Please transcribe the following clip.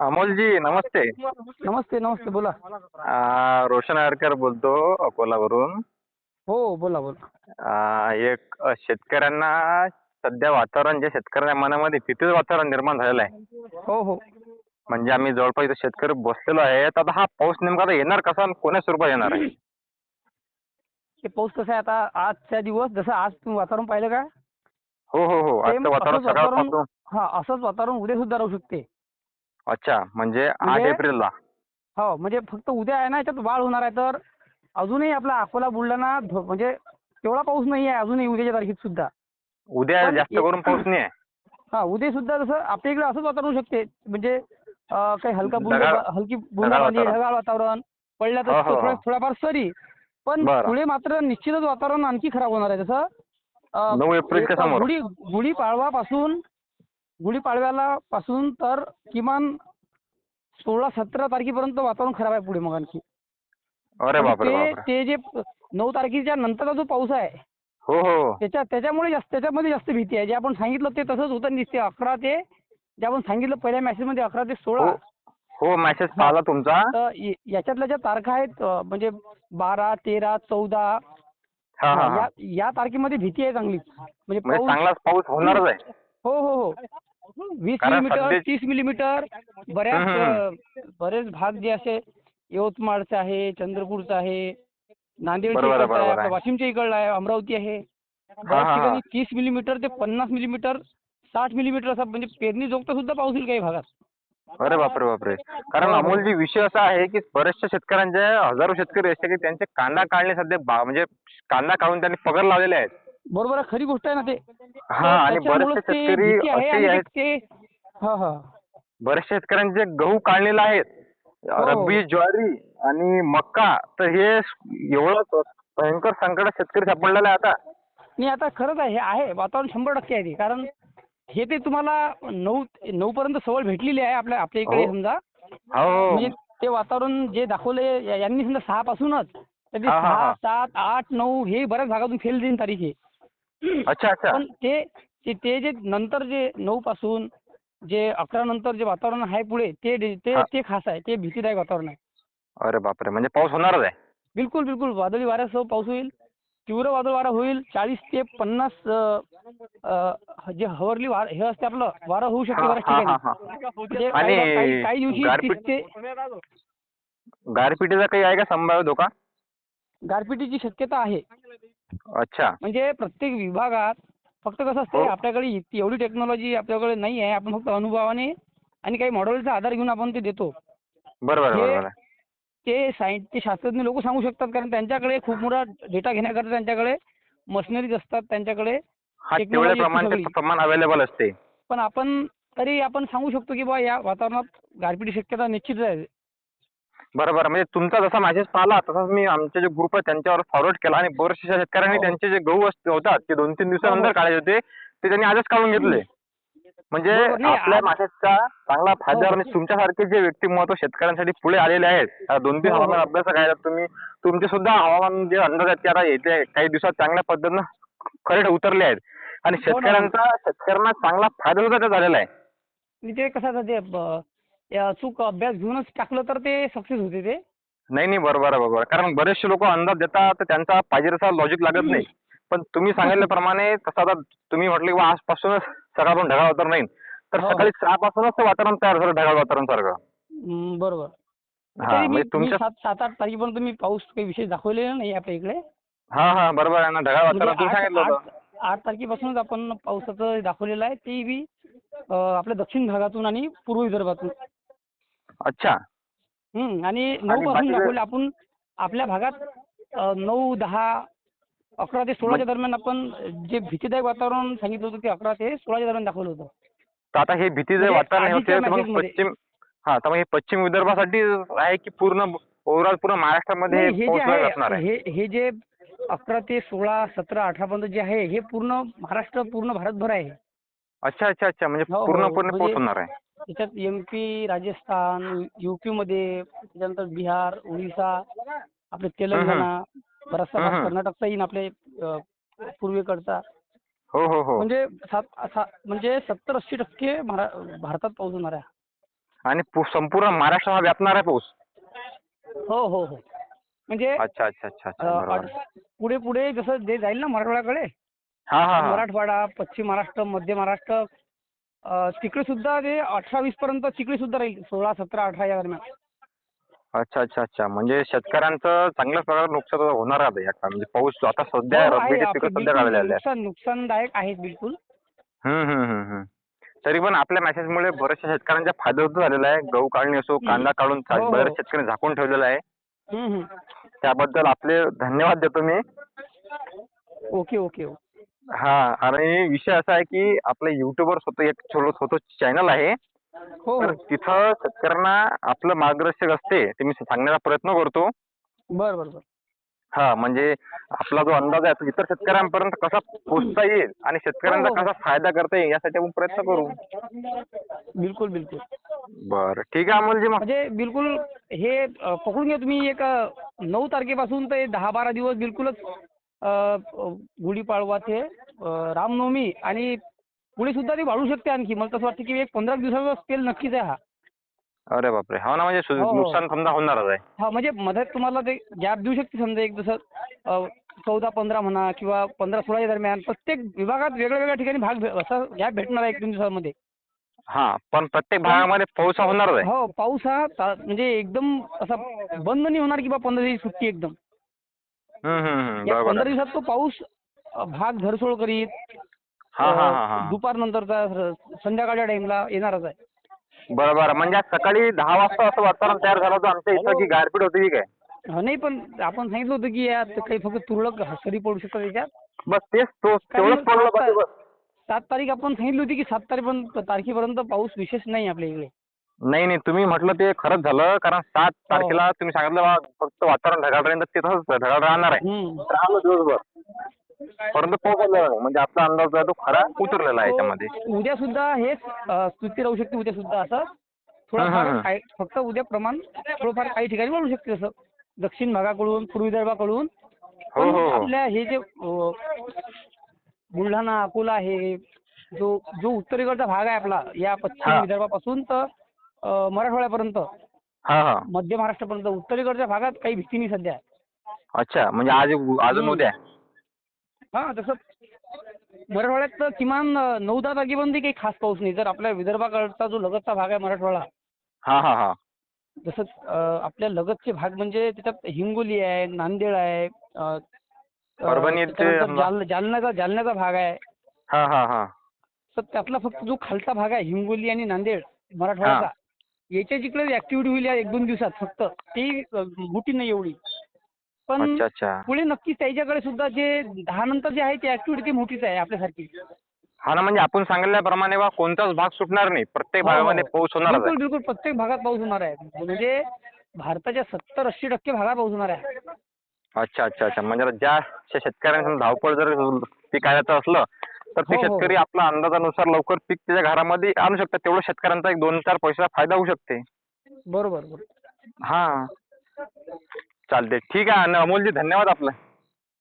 अमोलजी नमस्ते. नमस्ते नमस्ते बोला. आ, रोशन आरकर बोलतो अकोलावरून. हो बोला बोला. आ, एक अ, शेतकऱ्यांना सध्या वातावरण जे शेतकऱ्यांच्या मनामध्ये भीतीचं वातावरण निर्माण झालेलं आहे. हो हो. म्हणजे आम्ही जवळपास इथे शेतकरी बसलेलो आहे तर आता हा पाऊस नेमका आता येणार कसा आणि कोण्या स्वरूपात येणार आहे? ते पाऊस कसं आहे? आता आजच्या दिवस जसं आज तुम्ही वातावरण पाहिलं का? हो हो हो. आजचं वातावरण असंच वातावरण सकाळपासून हा असंच वातावरण उद्या सुद्धा राहू शकते. अच्छा म्हणजे आठ म्हणजे- एप्रिलला हो म्हणजे फक्त उद्या आहे ना याच्यात वाढ होणार आहे तर अजूनही आपला अकोला बुलढाणा धो- म्हणजे तेवढा पाऊस नाही आहे अजूनही उद्याच्या तारखेत सुद्धा उद्या पण जास्त करून पाऊस नाही आहे हा उद्या सुद्धा जसं आपल्या इकडे असंच वातावरण होऊ शकते म्हणजे अं, काही हलका बुंद ढगाळ- हलकी बुंदाबांदी वातावरण. ढगाळ वातावरण पडल्या तर हो, हो, हो. थोड्याफार सरी पण बरं. पुढे मात्र निश्चितच वातावरण आणखी खराब होणार आहे जसं अं, नऊ एप्रिलच्या एक समोर. गुढी गुढीपाडवापासून गुढीपाडव्याला पासून तर किमान सोळा सतरा तारखेपर्यंत वातावरण खराब आहे पुढे मग आणखी. अरे बापरे ते बापरे. ते जे नऊ तारखेच्या नंतरचा जो पाऊस आहे हो हो. त्याच्या त्याच्यामुळे जास्त त्याच्यामध्ये जास्त भीती आहे. जे आपण सांगितलं ते तसंच होतं. दिसते अकरा ते जे आपण सांगितलं पहिल्या मॅसेजमध्ये अकरा ते सोळा. हो हो मेसेज पाहिला तुमचा. तर य- याच्यातल्या ज्या तारखा आहेत अं, म्हणजे बारा तेरा चौदा हा हा हा. या या तारखेमध्ये भीती आहे चांगलीच म्हणजे म्हणजे पाऊस चांगलाच पाऊस होणारच आहे. हो हो हो. वीस मिलीमीटर तीस मिलीमीटर बऱ्याच बरेच भाग जे असे यवतमाळचं आहे चंद्रपूरचं आहे नांदेडच्या आहे. वाशिमच्या इकडलं आहे अमरावती आहे. ठिकाणी तीस मिलीमीटर ते पन्नास मिलीमीटर साठ मिलीमीटर असा म्हणजे पेरणी जोगता सुद्धा पाऊस येईल काही भागात अरे बापरे बापरे कारण हो. अमोलजी विषय असा आहे की बऱ्याचशा शेतकऱ्यांचे हजारो शेतकरी असे की त्यांचे कांदा काढणे सध्या म्हणजे कांदा काढून त्यांनी पगार लावलेले आहेत बरोबर आहे खरी गोष्ट आहे ना ते. हा आणि बरेचसे ते शेतकरी भीती आहे असेही आणि आहेत. ते हा हा. बरेचशा शेतकऱ्यांचे गहू काढलेले आहेत हो. रब्बी ज्वारी आणि मक्का तर हे एवढं भयंकर संकटात शेतकरी सापडलेला आहे आता. नाही आता खरंच आहे हे आहे. वातावरण शंभर टक्के आहे ते. कारण हे ते तुम्हाला नऊ नऊ पर्यंत सवय भेटलेली आहे आपल्या आपल्या इकडे हो. समजा. हो. म्हणजे ते वातावरण जे दाखवले या- यांनी समजा सहा पासूनच. तर ते हा, हा, सहा हा. सात आठ नऊ हे बऱ्याच भागातून फेल देईन तारीख आहे अच्छा अच्छा. पण ते ते जे नंतर जे नऊ पासून जे अकरा नंतर जे वातावरण आहे पुढे ते ते हा. ते खास आहे ते भीतीदायक वातावरण आहे. अरे बापरे म्हणजे पाऊस होणारच आहे. बिलकुल बिलकुल. वादळी वाऱ्यासह पाऊस होईल. तीव्र वादळ वारा होईल. चाळीस ते पन्नास अं, अं, जे हवरली वार हे असते आपलं वारं होऊ शकते हा, बऱ्याच हा, ठिकाणी. हा, म्हणजे आणि काही काही- काही दिवशी गारपीट- ते गारपिटीचा काही आहे का संभाव्य धोका? गारपिटीची शक्यता आहे. अच्छा. म्हणजे प्रत्येक विभागात फक्त कसं असते हो. आपल्याकडे एवढी टेक्नॉलॉजी आपल्याकडे नाही आहे आपण फक्त अनुभवाने आणि काही मॉडेलचा आधार घेऊन आपण ते देतो. बरोबर ते सायं ते शास्त्रज्ञ लोक सांगू शकतात कारण त्यांच्याकडे खूप मोठा डेटा घेण्याकरता त्यांच्याकडे मशिनरीज असतात त्यांच्याकडे. प्रमाण अवेलेबल असते. पण आपण तरी आपण सांगू शकतो की बा या वातावरणात गारपिटी शक्यता निश्चित आहे. बरोबर म्हणजे तुमचा जसा मेसेज पाहिला तसाच मी आमचे जे ग्रुप आहे त्यांच्यावर फॉरवर्ड केला आणि बऱ्याचशा शेतकऱ्यांनी हो. त्यांचे जे गहू होतात ते दोन तीन दिवसानंतर हो. काढायचे होते ते त्यांनी आजच काढून घेतले म्हणजे बरोबर. नाही, आपल्या आज- मेसेजचा चांगला फायदा हो. आणि तुमच्यासारखे जे व्यक्तिमत्व शेतकऱ्यांसाठी पुढे आलेले आहेत आता दोन तीन हो, हो. हवामान अभ्यासक आहेत तुम्ही तुमचे सुद्धा हवामान जे अंदाज आहेत ते आता येते काही दिवसात चांगल्या पद्धतीनं खरे उतरले आहेत आणि हो ना. शेतकऱ्यांचा शेतकऱ्यांना चांगला फायदा सुद्धा त्याचा झालेला आहे ते कसं असतं ते ब- अचूक अभ्यास घेऊनच टाकलं तर ते सक्सेस होते ते. नाही नाही बरोबर आहे बरोबर. कारण बरेचसे लोक अंदाज देतात तर त्यांचा पाहिजे तसा लॉजिक लागत नाही. पण तुम्ही सांगितल्याप्रमाणे तसं आता तुम्ही म्हटलं की आजपासूनच सकाळपासून ढगाळ वातावरण नाही तर हो. सकाळी सहापासूनच ते वातावरण तयार झालं ढगाळ वातावरण सारखं. हम्म, बरोबर. हा तरी मी म्हणजे मी तुमच्या सात सात आठ तारखेपर्यंत मी पाऊस काही विशेष दाखवलेला नाही आपल्या इकडे? हा हा बरोबर आहे ना ढगाळ म्हणजे वातावरण तुम्ही आठ सांगितलं होतं. आठ- आठ तारखेपासूनच आपण पावसाचं दाखवलेलं आहे. ते बी अं, आपल्या दक्षिण भागातून आणि पूर्व विदर्भातून. अच्छा. हम्म, आणि नऊ पासून दाखवले आपण आपल्या भागात नऊ दहा अकरा ते सोळाच्या दरम्यान आपण जे भीतीदायक वातावरण सांगितलं होतं ते अकरा ते सोळाच्या दरम्यान दाखवलं होतं. तर आता हे भीती जे म्हणजे वातावरण होते मग मध्ये. पश्चिम हा तर मग हे पश्चिम विदर्भासाठी आहे की पूर्ण ओव्हरऑल पूर्ण महाराष्ट्रामध्ये असणार आहे आहे? हे हे जे अकरा ते सोळा सतरा अठरा पर्यंत जे आहे हे पूर्ण महाराष्ट्र पूर्ण भारतभर आहे. अच्छा अच्छा अच्छा म्हणजे हो, हो, पूर्ण पूर्ण म्हणजे- पाऊस होणार आहे. त्याच्यात एम पी राजस्थान युपी मध्ये त्याच्यानंतर बिहार ओडिशा आपले तेलंगणा बराचसा भाग. कर्नाटकचा येईन आपले अं, पूर्वेकडचा. हो हो हो. म्हणजे म्हणजे सत्तर ऐंशी टक्के भारतात पाऊस होणार आहे. आणि संपूर्ण महाराष्ट्र हा व्यापणार आहे पाऊस? हो हो हो. म्हणजे अच्छा अच्छा अच्छा अच्छा. अ, बरोबर. अट- पुढे पुढे जसं जे जाईल ना मराठवाड्याकडे? मराठवाडा पश्चिम महाराष्ट्र मध्य महाराष्ट्र तिकडे सुद्धा ते अठरा वीस पर्यंत तिकडे सुद्धा राहील सोळा सतरा अठरा या दरम्यान अच्छा अच्छा अच्छा म्हणजे शेतकऱ्यांचं चांगल्या प्रकारे नुकसान होणार आहे या. म्हणजे पाऊस आता सध्या हो, आहे, रब्बीचे पिकं सध्या काढलेले आहे नुकसान नुकसानदायक आहेत बिलकुल. तरी पण आपल्या मेसेजमुळे बऱ्याचशा शेतकऱ्यांचा फायदा होतो झालेला आहे गहू काढणी असो. कांदा काढून हो, हो. बऱ्याच शेतकऱ्यांनी झाकून ठेवलेला आहे. त्याबद्दल आपले धन्यवाद देतो मी ओके ओके ओके हा आणि विषय असा आहे की आपल्या युट्यूबवर स्वतः एक छोटं छोटं चॅनल आहे. हो. तर तिथं शेतकऱ्यांना आपलं मार्गदर्शक असते ते मी सांगण्याचा प्रयत्न करतो. बरं बरं बरं. हा म्हणजे आपला जो अंदाज आहे तो इतर शेतकऱ्यांपर्यंत कसा पोहोचता येईल आणि शेतकऱ्यांचा हो, हो. कसा फायदा करता येईल यासाठी आपण प्रयत्न करू. बिलकुल बिलकुल. बरं ठीक आहे अमोलजी मग. म्हणजे बिलकुल हे अ, पकडून घ्या तुम्ही एक अ, नऊ तारखेपासून ते दहा बारा दिवस बिलकुलच गुढीपाडवा ते रामनवमी आणि पुढे सुद्धा ती वाढू शकते आणखी. मला तसं वाटतं की एक पंधरा दिवसाचा स्पेल नक्कीच आहे हा. अरे बापरे. हो ना म्हणजे हो. नुकसान समजा होणारच आहे. हा म्हणजे मध्यात तुम्हाला ते गॅप देऊ शकते समजा एक जसं चौदा पंधरा म्हणा किंवा पंधरा सोळाच्या दरम्यान प्रत्येक विभागात वेगळ्या वेगळ्या ठिकाणी भाग भे- असा गॅप भेटणार आहे एक दोन दिवसामध्ये. हा पण प्रत्येक भागामध्ये पाऊस हा होणारच आहे. हो पाऊस हा ता- म्हणजे एकदम असा बंद नाही होणार की बा पंधरा दिवस सुट्टी एकदम. या पंधरा. दिवसात तो पाऊस भाग धरसोड करीत हा हा हा हा. दुपार नंतरचा संध्याकाळच्या टाइमला येणारच आहे. बरोबर. म्हणजे आज सकाळी दहा वाजता असं वातावरण तयार झालं होतं. आमच्या इथं की गारपीट होती की काय? नाही पण आपण सांगितलं होतं की यात काही फक्त तुरळक सरी पडू शकतात त्याच्यात बस तेच तेवढंच पडलं सात तारीख आपण सांगितली होती की सात तारीखपर्यंत तारखेपर्यंत पाऊस विशेष नाही आपल्या इकडे. नाही नाही तुम्ही म्हटलं ते खरंच झालं कारण सात हो. तारखेला तुम्ही सांगितलं बा फक्त वातावरण ढगाळ राहील तर ते तसंच ढगाळ राहणार आहे हम्म. राहिलं दिवसभर परंतु पाऊस आलेला नाही म्हणजे आपला अंदाज जो आहे तो खरा उतरलेला आहे याच्यामध्ये तो उद्या सुद्धा हेच अ, स्थिती राहू शकते उद्या सुद्धा असं हं, हं, थोडंफार हं. काही फक्त उद्या प्रमाण थोडंफार काही ठिकाणी वाढू शकते असं दक्षिण भागाकडून पूर्व विदर्भाकडून हो, पण हो, हो. आपल्या हे जे अ, बुलढाणा अकोला आहे जो जो उत्तरेकडचा भाग आहे आपला या पश्चिम हा. विदर्भापासून तर अ, मराठवाड्यापर्यंत. हा हा. मध्य महाराष्ट्रापर्यंत. उत्तरेकडच्या भागात काही भीती नाही सध्या अच्छा म्हणजे आज अजून. उद्या? हा तसं मराठवाड्यात तर किमान अ, नऊ दहा तारखेपर्यंत काही खास पाऊस नाही. जर आपल्या विदर्भाकडचा जो लगतचा भाग आहे मराठवाडा. हा हा हा. जसं अ, आपल्या लगतचे भाग म्हणजे त्याच्यात हिंगोली आहे नांदेड आहे अ, अ, परभणी ते त्याच्यानंतर समजा. जाल जालन्याचा जालन्याचा भाग आहे. हा हा हा. तर त्यातला फक्त जो खालचा भाग आहे हिंगोली आणि नांदेड मराठवाड्याचा याच्या जिकडे ऍक्टिव्हिटी होईल या एक दोन दिवसात फक्त. ती मोठी नाही एवढी. पण अच्छा अच्छा. पुढे नक्कीच त्याच्याकडे सुद्धा जे दहा नंतर जे आहे ती ऍक्टिव्हिटी ती मोठीच आहे आपल्यासारखी. हा ना म्हणजे आपण सांगितल्याप्रमाणे बा कोणताच भाग सुटणार नाही. प्रत्येक हो, हो. भागामध्ये पाऊस होणारच बिलकुल आहे. बिलकुल प्रत्येक भागात पाऊस होणार आहे. म्हणजे भारताच्या सत्तर ऐंशी टक्के भागात पाऊस होणार आहे. अच्छा अच्छा अच्छा. म्हणजे ज्या शे- शेतकऱ्यांनी समजा धावपळ जर पीक असलं तर ते हो, हो, हो. शेतकरी आपल्या अंदाजानुसार लवकर पीक त्याच्या घरामध्ये आणू शकतात. तेवढं शेतकऱ्यांचा एक दोन चार पैशाचा फायदा होऊ शकते. बरोबर बरोबर. हा. चालते ठीक आहे आणि अमोलजी धन्यवाद आपलं.